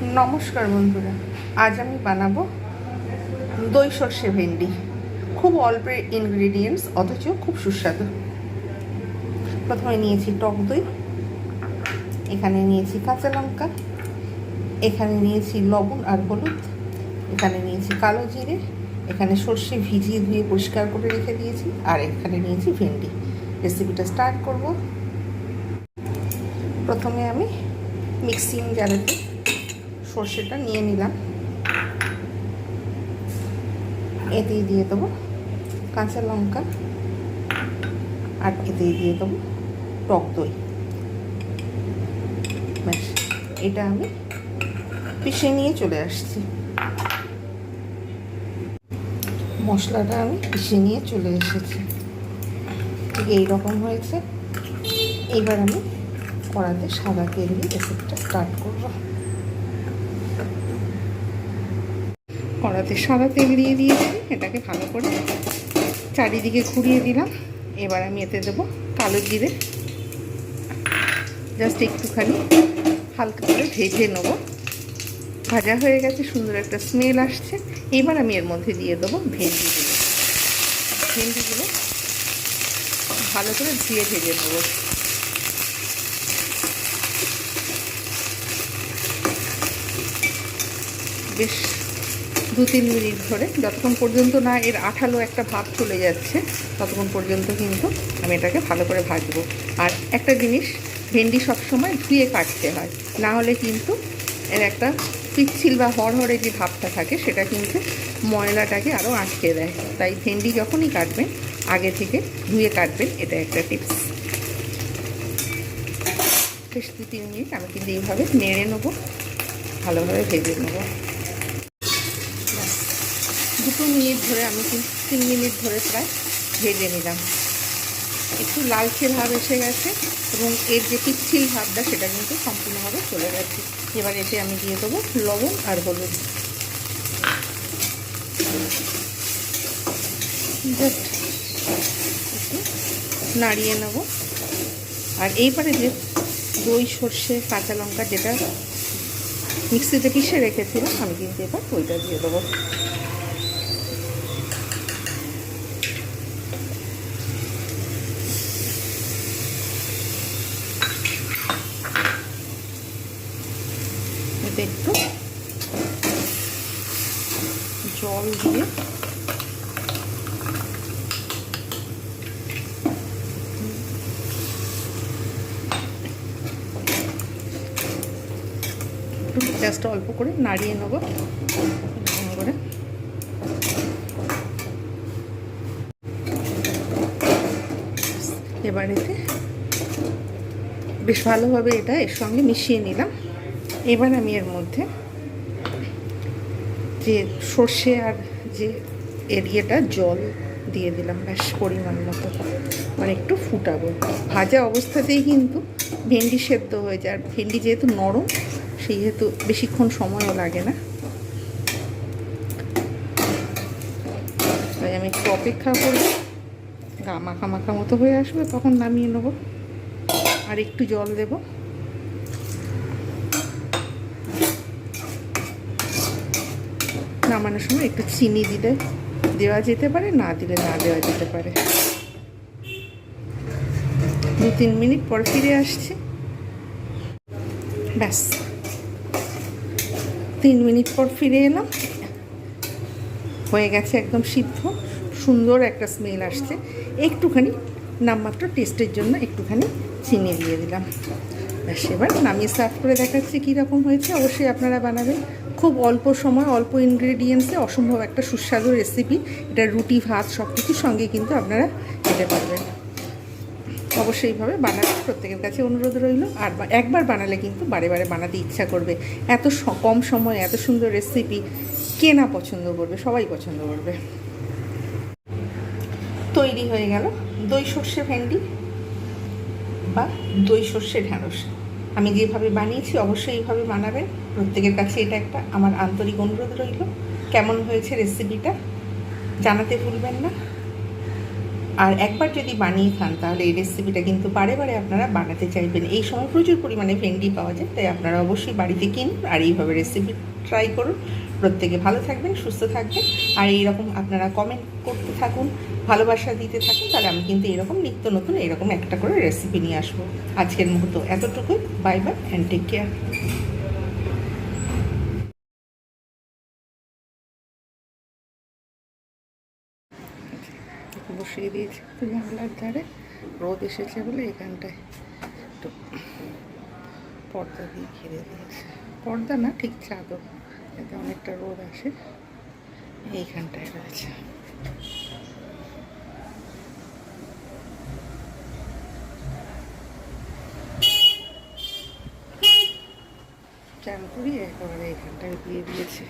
নমস্কার বন্ধুরা, আজ আমি বানাবো দই সর্ষে ভেন্ডি। খুব অল্প ইনগ্রেডিয়েন্টস অথচ খুব সুস্বাদু। প্রথমে নিয়েছি টক দই, এখানে নিয়েছি কাঁচা লঙ্কা, এখানে নিয়েছি লবণ আর হলুদ, এখানে নিয়েছি কালো জিরে, এখানে সর্ষে ভিজিয়ে ধুয়ে পরিষ্কার করে রেখে দিয়েছি, আর এখানে নিয়েছি ভেন্ডি। রেসিপিটা স্টার্ট করব। প্রথমে আমি মিক্সিং জারেতে সর্ষেটা নিয়ে নিলাম। এতেই দিয়ে দেবো কাঁচা লঙ্কা আর এতেই দিয়ে দেবো টক দই। ব্যাস, এটা আমি পিষে নিয়ে চলে আসছি। মশলাটা আমি পিষে নিয়ে চলে এসেছি। ঠিক এইরকম হয়েছে। এইবার আমি কড়াতে সাদা তেল দিয়ে রেসিপিটা স্টার্ট করব। কড়াতে সাদা তেল দিয়ে দিয়েছি, এটাকে ভালো করে চারিদিকে ঘুরিয়ে দিলাম। এবার আমি এতে দেবো কালো জিরে। জাস্ট একটুখানি হালকা করে ভেজে নেব। ভাজা হয়ে গেছে, সুন্দর একটা স্মেল আসছে। এবার আমি এর মধ্যে দিয়ে দেবো ভেন্ডিগুলো। ভেন্ডিগুলো ভালো করে ধুয়ে ভেজে নেব। বেশ দু, তিন মিনিট ধরে। যতক্ষণ পর্যন্ত না এর আঠালো একটা ভাব চলে যাচ্ছে, ততক্ষণ পর্যন্ত কিন্তু আমি এটাকে ভালো করে ভাজবো। আর একটা জিনিস, ভেন্ডি সবসময় ধুয়ে কাটতে হয়। না হলে কিন্তু এর একটা পিচ্ছিল বা হরহরে যে ভাবটা থাকে, সেটা কিন্তু ময়লাটাকে আরও আটকে দেয়। তাই ভেন্ডি যখনই কাটবেন, আগে থেকে ধুয়ে কাটবেন, এটা একটা টিপস। বেশ দু, তিন মিনিট আমি কিন্তু এইভাবে নেড়ে নেব, ভালোভাবে ভেজে নেব। দুটো মিনিট ধরে আমি তিন মিনিট ধরে প্রায় ভেজে নিলাম। একটু লালচে ভাব এসে গেছে এবং এর যে পিচ্ছিল ভাবটা সেটা কিন্তু সম্পূর্ণভাবে চলে গেছে। এবার এতে আমি দিয়ে দেবো লবণ আর হলুদ। জাস্ট একটু নাড়িয়ে নেব। আর এইবারে যে দই, সর্ষে, কাঁচা লঙ্কা যেটা মিক্সিতে পিষে রেখেছিলাম, আমি কিন্তু এবার ওইটা দিয়ে দেবো। একটু জল দিয়ে জাস্ট অল্প করে নাড়িয়ে নেব। করে এবার এতে বেশ ভালোভাবে এটা এর সঙ্গে মিশিয়ে নিলাম। এবার আমি এর মধ্যে যে সর্ষে আর যে এরিয়াটা জল দিয়ে দিলাম, ব্যাস পরিমাণ মতো। মানে একটু ফুটাবো। ভাজা অবস্থাতেই কিন্তু ভেন্ডি সেদ্ধ হয়ে যায়। আর ভেন্ডি যেহেতু নরম, সেহেতু বেশিক্ষণ সময়ও লাগে না। তাই আমি একটু অপেক্ষা করব মাখা মাখা মতো হয়ে আসবে, তখন নামিয়ে নেব। আর একটু জল দেবো। নামানোর সময় একটু চিনি দিলে দেওয়া যেতে পারে, না দিলে না দেওয়া যেতে পারে। দু তিন মিনিট পর ফিরে আসছে। ব্যাস। তিন মিনিট পর ফিরে এলাম। হয়ে গেছে একদম সিদ্ধ, সুন্দর একটা স্মেল আসছে। একটুখানি নামমাত্র টেস্টের জন্য একটুখানি চিনি দিয়ে দিলাম। ব্যাস এবার নামিয়ে সার্ভ করে দেখাচ্ছি কীরকম হয়েছে। অবশ্যই আপনারা বানাবেন। খুব অল্প সময়, অল্প ইনগ্রেডিয়েন্টসে অসম্ভব একটা সুস্বাদু রেসিপি এটা রুটি, ভাত সব কিছুর সঙ্গে কিন্তু আপনারা খেতে পারবেন। অবশ্যই এইভাবে বানাতে প্রত্যেকের কাছে অনুরোধ রইল। আর একবার বানালে কিন্তু বারে বারে বানাতে ইচ্ছা করবে। এত কম সময়ে এত সুন্দর রেসিপি কে না পছন্দ করবে, সবাই পছন্দ করবে। তৈরি হয়ে গেল দই সর্ষে ভেন্ডি বা দই সর্ষে ঢ্যাঁড়স। আমি যেভাবে বানিয়েছি, অবশ্যই এইভাবে বানাবেন। প্রত্যেকের কাছে এটা একটা আমার আন্তরিক অনুরোধ রইল। কেমন হয়েছে রেসিপিটা জানাতে ভুলবেন না। আর একবার যদি বানিয়ে খান, তাহলে এই রেসিপিটা কিন্তু বারে বারে আপনারা বানাতে চাইবেন। এই সময় প্রচুর পরিমাণে ভেন্ডি পাওয়া যায়, তাই আপনারা অবশ্যই বাড়িতে কিনুন আর এইভাবে রেসিপি ট্রাই করুন। প্রত্যেকে ভালো থাকবেন, সুস্থ থাকবেন। আর এইরকম আপনারা কমেন্ট করতে থাকুন। ভালোবাসা দিতে থাকুন, তাহলে আমি কিন্তু এরকম নিত্য নতুন এরকম একটা করে রেসিপি নিয়ে আসব আজকের মুহূর্ত এতটুকুই। Bye bye and take care বসিয়ে দিয়েছি। জানলার ধারে রোদ এসেছে বলে এখানটায় একটু পর্দা দিয়ে ঘিরে দিয়েছে। পর্দা না, ঠিক চাদর। এতে অনেকটা রোদ আসে। এইখানটায় রয়েছে। চান করি একেবারে এখানটায় দিয়ে দিয়েছে।